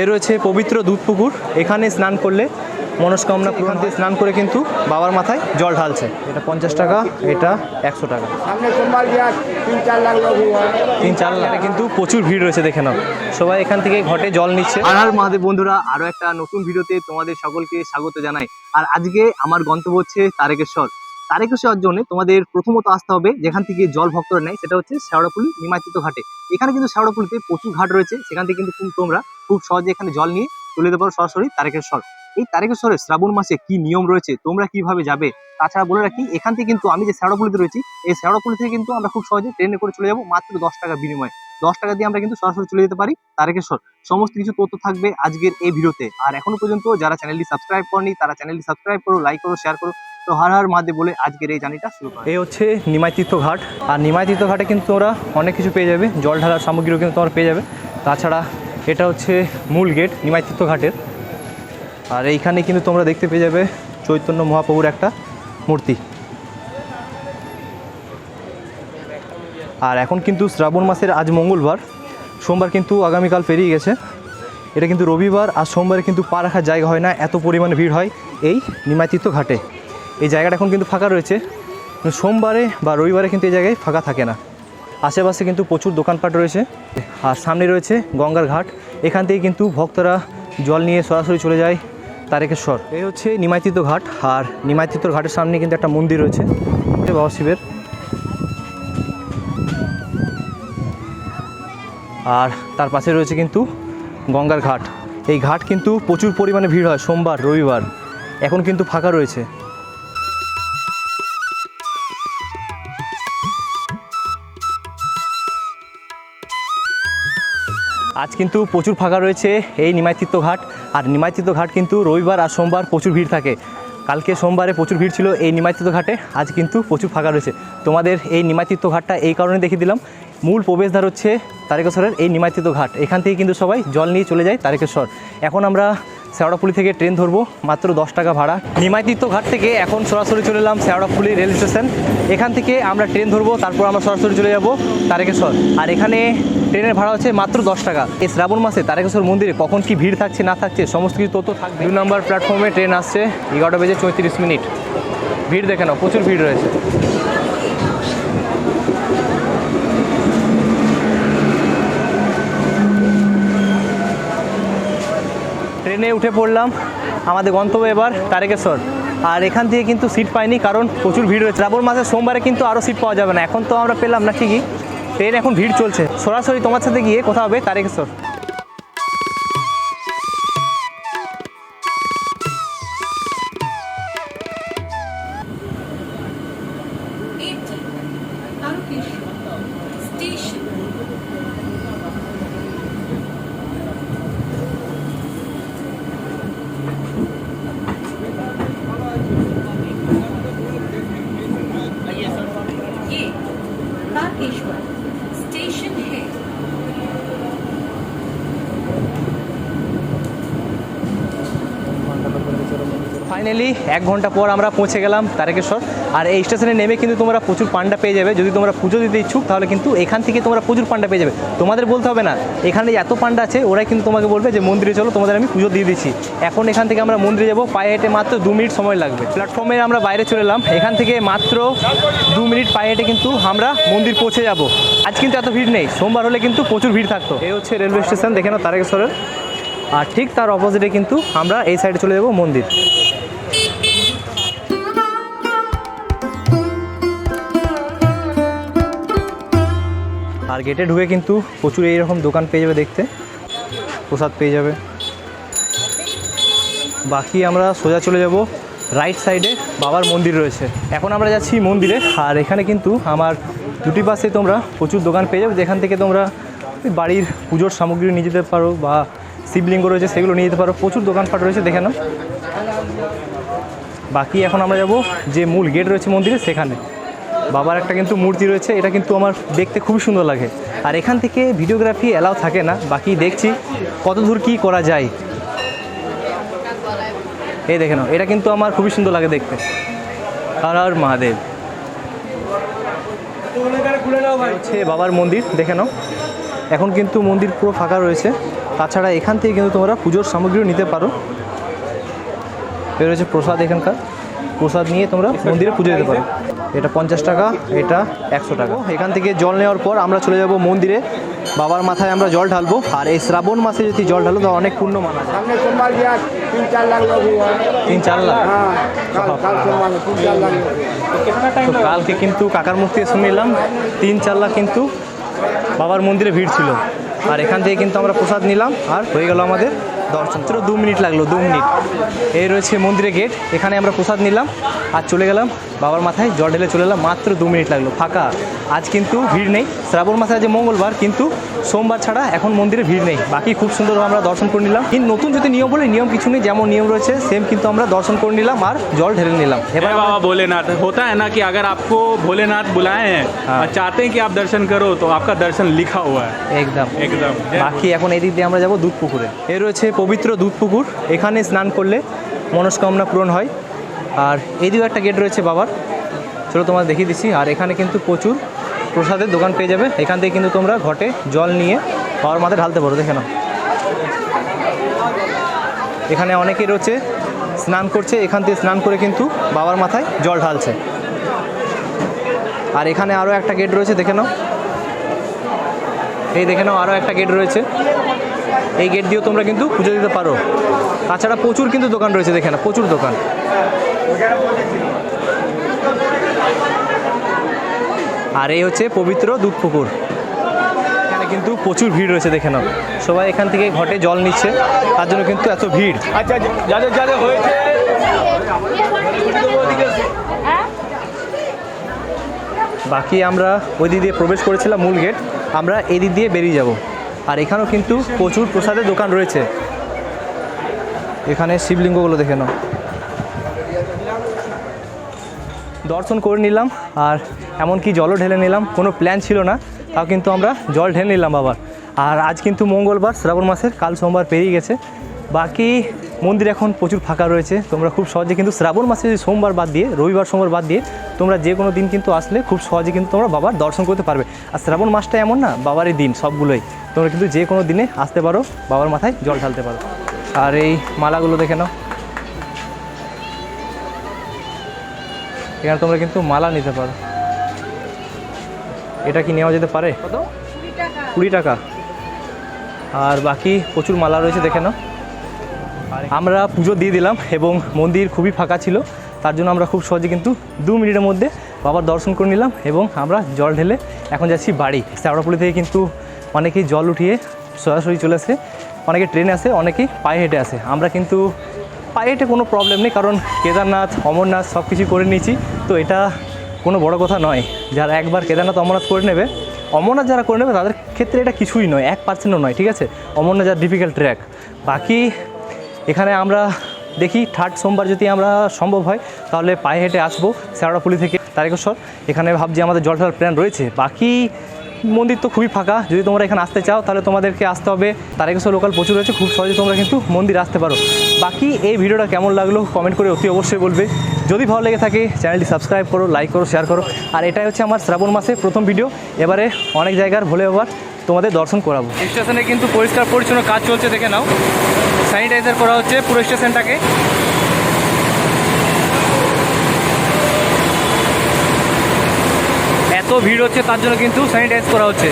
এ রয়েছে পবিত্র দুধ পুকুর এখানে স্নান করলে মনস্কামনা পূরণ দিয়ে স্নান করে কিন্তু বাবার মাথায় জল ঢালছে। এটা পঞ্চাশ টাকা এটা একশো টাকা। সামনে সোমবার গিয়া তিন চার লাখ লোক হয়। তিন চার লাখে। কিন্তু প্রচুর ভিড় রয়েছে দেখে নাও। সবাই এখান থেকে ঘটে জল নিচ্ছে। আর আর মহাদেব বন্ধুরা আরও একটা নতুন ভিডিওতে তোমাদের সকলকে স্বাগত জানাই। আর আজকে আমার গন্তব্য হচ্ছে তারেকেশ্বর। তারেকেশ্বর জন্য তোমাদের প্রথমত আসতে হবে যেখান থেকে জল ভক্তরা নেয়, সেটা হচ্ছে শেওড়াপুলি নিমাচিত ঘাটে। এখানে কিন্তু শেওড়াপুলিতে প্রচুর ঘাট রয়েছে, সেখান থেকে কিন্তু তোমরা খুব সহজে এখানে জল নিয়ে চলে যেতে পারো সরাসরি তারেকেশ্বর। এই তারেকেশ্বরের শ্রাবণ মাসে কি নিয়ম রয়েছে, তোমরা কীভাবে যাবে? তাছাড়া বলে রাখি, এখান থেকে কিন্তু আমি যে শেওড়াপুলিতে রয়েছি, এই শেওড়াপুলি থেকে কিন্তু আমরা খুব সহজে ট্রেনে করে চলে যাব মাত্র দশ টাকার বিনিময়ে। দশ টাকা দিয়ে আমরা কিন্তু সরাসরি চলে যেতে পারি তারকেশ্বর। সমস্ত কিছু তথ্য থাকবে আজকের এই ভিডিওতে। আর এখনও পর্যন্ত যারা চ্যানেলটি সাবস্ক্রাইব করনি, তারা চ্যানেলটি সাবস্ক্রাইব করো লাইক করো শেয়ার করো। তো হার হার মাধ্যমে বলে আজকের এই জার্নিটা শুরু করে এই হচ্ছে নিমাই তীর্থ ঘাট। আর নিমাই তীর্থ ঘাটে কিন্তু তোমরা অনেক কিছু পেয়ে যাবে, জল ঢালার সামগ্রীও কিন্তু তোমরা পেয়ে যাবে। তাছাড়া এটা হচ্ছে মূল গেট নিমাই তীর্থ ঘাটের। আর এইখানে কিন্তু তোমরা দেখতে পেয়ে যাবে চৈতন্য মহাপ্রভুর একটা মূর্তি। আর এখন কিন্তু শ্রাবণ মাসের আজ মঙ্গলবার, সোমবার কিন্তু আগামীকাল পেরিয়ে গেছে। এটা কিন্তু রবিবার, আর সোমবারে কিন্তু পা রাখার জায়গা হয় না, এত পরিমাণে ভিড় হয় এই নিমাতীর্থ ঘাটে। এই জায়গাটা এখন কিন্তু ফাঁকা রয়েছে। সোমবারে বা রবিবারে কিন্তু এই জায়গায় ফাঁকা থাকে না। আশেপাশে কিন্তু প্রচুর দোকানপাট রয়েছে। আর সামনে রয়েছে গঙ্গার ঘাট। এখান থেকে কিন্তু ভক্তরা জল নিয়ে সরাসরি চলে যায় তারেকেশ্বর। এই হচ্ছে নিমাইতীর্থ ঘাট। আর নিমাইতীর্থ ঘাটের সামনে কিন্তু একটা মন্দির রয়েছে। বাবা শিবের। আর তার পাশে রয়েছে কিন্তু গঙ্গার ঘাট। এই ঘাট কিন্তু প্রচুর পরিমাণে ভিড় হয় সোমবার, রবিবার। এখন কিন্তু ফাঁকা রয়েছে। আজ কিন্তু প্রচুর ফাঁকা রয়েছে এই নিমাইতীর্থ ঘাট আর নিমাইতীর্থ ঘাট কিন্তু রবিবার আর সোমবার প্রচুর ভিড় থাকে। কালকে সোমবারে প্রচুর ভিড় ছিল এই নিমাইতীর্থ ঘাটে আজ কিন্তু প্রচুর ফাঁকা রয়েছে। তোমাদের এই নিমাইতীর্থ ঘাটটা এই কারণে দেখিয়ে দিলাম। মূল প্রবেশদ্বার হচ্ছে তারকেশ্বরের এই নিমাইতীর্থ ঘাট এখান থেকে কিন্তু সবাই জল নিয়ে চলে যায় তারকেশ্বর। এখন আমরা শেওড়াপুলি থেকে ট্রেন ধরবো, মাত্র দশ টাকা ভাড়া। নিমাইতীর্থ ঘাট থেকে এখন সরাসরি চলে এলাম শেওড়াপুলি রেল স্টেশন। এখান থেকে আমরা ট্রেন ধরবো, তারপর আমরা সরাসরি চলে যাব তারকেশ্বর। আর এখানে ট্রেনের ভাড়া হচ্ছে মাত্র দশ টাকা। এই শ্রাবণ মাসে তারকেশ্বর মন্দিরে কখন কি ভিড় থাকছে, না থাকছে, সমস্ত কিছু তথ্য থাকবে। দুই নম্বর প্ল্যাটফর্মে ট্রেন আসছে, এগারোটা বেজে চৌত্রিশ মিনিট। ভিড় দেখে নাও, প্রচুর ভিড় রয়েছে। ট্রেনে উঠে পড়লাম। আমাদের গন্তব্য এবার তারেকেশ্বর। আর এখান থেকে কিন্তু সিট পাইনি কারণ প্রচুর ভিড় হয়েছে শ্রাবণ মাসের সোমবারে কিন্তু আরও সিট পাওয়া যাবে না। এখন তো আমরা পেলাম না ঠিকই। ট্রেন এখন ভিড় চলছে। সরাসরি তোমার সাথে গিয়ে কোথাও হবে তারেকেশ্বর। तारकेश्वर स्टेशन ফাইনালি এক ঘণ্টা পর আমরা পৌঁছে গেলাম তারকেশ্বর। আর এই স্টেশনে নেমে কিন্তু তোমরা প্রচুর পান্ডা পেয়ে যাবে। যদি তোমরা পুজো দিতে ইচ্ছুক, তাহলে কিন্তু এখান থেকে তোমরা প্রচুর পান্ডা পেয়ে যাবে। তোমাদের বলতে হবে না, এখানে এত পান্ডা আছে, ওরাই কিন্তু তোমাকে বলবে যে, মন্দিরে চলো, তোমাদের আমি পুজো দিয়ে দিচ্ছি। এখন এখান থেকে আমরা মন্দিরে যাব, পায়ে হেঁটে মাত্র দু মিনিট সময় লাগবে। প্ল্যাটফর্মে আমরা বাইরে চলে এলাম। এখান থেকে মাত্র দু মিনিট পায়ে হেঁটে কিন্তু আমরা মন্দির পৌঁছে যাব। আজ কিন্তু এত ভিড় নেই, সোমবার হলে কিন্তু প্রচুর ভিড় থাকতো। এই হচ্ছে রেলওয়ে স্টেশন, দেখে নাও তারকেশ্বরের। আর ঠিক তার অপোজিটে কিন্তু আমরা এই সাইডে চলে যাব মন্দির। আর গেটে ঢুকে কিন্তু প্রচুর এইরকম দোকান পেয়ে যাবে দেখতে। প্রসাদ পেয়ে যাবে। বাকি আমরা সোজা চলে যাব রাইট সাইডে বাবার মন্দির রয়েছে। এখন আমরা যাচ্ছি মন্দিরে। আর এখানে কিন্তু আমার দুটি পাশে তোমরা প্রচুর দোকান পেয়ে যাবে। যেখান থেকে তোমরা বাড়ির পুজোর সামগ্রী নিয়ে যেতে পারো বা শিবলিঙ্গ রয়েছে সেগুলো নিয়ে যেতে পারো। প্রচুর দোকানপাট রয়েছে দেখে নাও। বাকি এখন আমরা যাব যে মূল গেট রয়েছে মন্দিরে, সেখানে। বাবার একটা কিন্তু মূর্তি রয়েছে, এটা কিন্তু আমার দেখতে খুবই সুন্দর লাগে। আর এখান থেকে ভিডিওগ্রাফি অ্যালাউ থাকে না, বাকি দেখছি কত দূর কী করা যায়। এই দেখে নাও, এটা কিন্তু আমার খুবই সুন্দর লাগে দেখতে। আর আর মহাদেব। হচ্ছে বাবার মন্দির, দেখে নাও। এখন কিন্তু মন্দির পুরো ফাঁকা রয়েছে। তাছাড়া এখান থেকে কিন্তু তোমরা পুজোর সামগ্রীও নিতে পারো। রয়েছে প্রসাদ এখানকার। প্রসাদ নিয়ে তোমরা মন্দিরে পুজো দিতে পারো। এটা পঞ্চাশ টাকা এটা একশো টাকা। এখান থেকে জল নেওয়ার পর আমরা চলে যাব মন্দিরে। বাবার মাথায় আমরা জল ঢালবো। আর এই শ্রাবণ মাসে যদি জল ঢালো তো অনেক পূর্ণ মানা তিন চার লাখ কালকে কিন্তু কাকার মুখ থেকে শুনে এলাম তিন চার লাখ কিন্তু বাবার মন্দিরে ভিড় ছিল। আর এখান থেকে কিন্তু আমরা প্রসাদ নিলাম। আর হয়ে গেল আমাদের দর্শন। ছিল দু মিনিট লাগল, দু মিনিট। এই রয়েছে মন্দিরের গেট এখানে আমরা প্রসাদ নিলাম আর চলে গেলাম বাবার মাথায় জল ঢেলে চলে এলাম মাত্র দু মিনিট লাগলো ফাঁকা আজ কিন্তু ভিড় নেই শ্রাবণ মাসে আজ মঙ্গলবার কিন্তু সোমবার ছাড়া এখন মন্দিরে ভিড় নেই বাকি খুব সুন্দর আমরা দর্শন করে নিলাম কিন্তু নতুন যদি নিয়ম বলে নিয়ম কিছু নেই যেমন নিয়ম রয়েছে সেম কিন্তু আমরা দর্শন করে নিলাম আর জল ঢেলে নিলাম এবার जय আমরা- बाबा भोलेनाथ होता है ना कि अगर आपको भोलेनाथ बुलाए हैं हाँ। और चाहते हैं कि आप दर्शन करो तो आपका दर्शन लिखा हुआ है একদম एकदम বাকি এখন এদিক দিয়ে আমরা যাব দুধ পুকুরে এ রয়েছে পবিত্র দুধ পুকুর এখানে স্নান করলে মনস্কামনা পূরণ হয় আর এদিকেও একটা গেট রয়েছে বাবার। চলো তোমার দেখিয়ে দিচ্ছি। আর এখানে কিন্তু প্রচুর প্রসাদের দোকান পেয়ে যাবে। এখান থেকে কিন্তু তোমরা ঘটে জল নিয়ে বাবার মাথায় ঢালতে পারো, দেখে নাও। এখানে অনেকেই রয়েছে, স্নান করছে। এখান থেকে স্নান করে কিন্তু বাবার মাথায় জল ঢালছে। আর এখানে আরও একটা গেট রয়েছে, দেখে নাও। এই দেখে নাও আরও একটা গেট রয়েছে। এই গেট দিয়েও তোমরা কিন্তু পুজো দিতে পারো। তাছাড়া প্রচুর কিন্তু দোকান রয়েছে, দেখে না প্রচুর দোকান। আর এই হচ্ছে পবিত্র দুধ পুকুর। এখানে কিন্তু প্রচুর ভিড় রয়েছে দেখে নাও। সবাই এখান থেকে ঘটে জল নিচ্ছে তার জন্য কিন্তু এত ভিড়। আচ্ছা, আচ্ছা যাদের যাদের হয়েছে। বাকি আমরা ওই দিক দিয়ে প্রবেশ করেছিলাম মূল গেট আমরা এদিক দিয়ে বেরিয়ে যাব। আর এখানেও কিন্তু প্রচুর প্রসাদের দোকান রয়েছে। এখানে শিবলিঙ্গগুলো দেখে নাও। দর্শন করে নিলাম আর এমনকি জলও ঢেলে নিলাম, কোনো প্ল্যান ছিল না, তাও কিন্তু আমরা জল ঢেলে নিলাম আবার। আর আজ কিন্তু মঙ্গলবার, শ্রাবণ মাসের, কাল সোমবার পেরিয়ে গেছে। বাকি মন্দির এখন প্রচুর ফাঁকা রয়েছে, তোমরা খুব সহজে কিন্তু শ্রাবণ মাসে যদি সোমবার বাদ দিয়ে, রবিবার, সোমবার বাদ দিয়ে, তোমরা যে কোনো দিন কিন্তু আসলে খুব সহজে কিন্তু তোমরা বাবার দর্শন করতে পারবে। আর শ্রাবণ মাসটা এমন না, বাবারই দিন সবগুলোই। তোমরা কিন্তু যে কোনো দিনে আসতে পারো, বাবার মাথায় জল ঢালতে পারো। আর এই মালাগুলো দেখে নাও। এখানে তোমরা কিন্তু মালা নিতে পারো। এটা কি নেওয়া যেতে পারে? কত? কুড়ি টাকা। আর বাকি প্রচুর মালা রয়েছে দেখে নাও। আমরা পুজো দিয়ে দিলাম এবং মন্দির খুবই ফাঁকা ছিল। তার জন্য আমরা খুব সহজে কিন্তু দু মিনিটের মধ্যে বাবার দর্শন করে নিলাম এবং আমরা জল ঢেলে এখন যাচ্ছি বাড়ি। শ্যাওড়াপুলি থেকে কিন্তু অনেকেই জল উঠিয়ে সরাসরি চলে আসে। অনেকে ট্রেনে আসে অনেকেই পায়ে হেঁটে আসে। আমরা কিন্তু পায়ে হেঁটে কোনো প্রবলেম নেই, কারণ কেদারনাথ, অমরনাথ সব কিছু করে নিয়েছি। তো এটা কোনো বড় কথা নয়। যারা একবার কেদারনাথ, অমরনাথ করে নেবে, অমরনাথ যারা করে নেবে, তাদের ক্ষেত্রে এটা কিছুই নয়, এক পার্সেন্টও নয়, ঠিক আছে? অমরনাথ যার ডিফিকাল্ট ট্র্যাক বাকি এখানে আমরা দেখি থার্ড সোমবার যদি আমরা সম্ভব হয়, তাহলে পায়ে হেঁটে আসব শ্যাওড়াপুলি থেকে তারেকেশ্বর। এখানে ভাবছি আমাদের জল ঢালার প্ল্যান রয়েছে। বাকি মন্দির তো খুবই ফাঁকা। যদি তোমরা এখানে আসতে চাও, তাহলে তোমাদেরকে আসতে হবে। তারেকেশ্বর লোকাল প্রচুর রয়েছে, খুব সহজে তোমরা কিন্তু মন্দির আসতে পারো। বাকি এই ভিডিওটা কেমন লাগল কমেন্ট করে অতি অবশ্যই বলবে। যদি ভালো লেগে থাকে চ্যানেলটি সাবস্ক্রাইব করো লাইক করো শেয়ার করো। আর এটাই হচ্ছে আমার শ্রাবণ মাসে প্রথম ভিডিও এবারে অনেক জায়গার ভোলে আবার তোমাদের দর্শন করাবো। স্টেশনে কিন্তু পরিষ্কার পরিচ্ছন্ন কাজ চলছে, দেখে নাও। স্যানিটাইজার করা হচ্ছে পুরো স্টেশনটাকে ভিড় হচ্ছে তার জন্য কিন্তু স্যানিটাইজ করা হচ্ছে।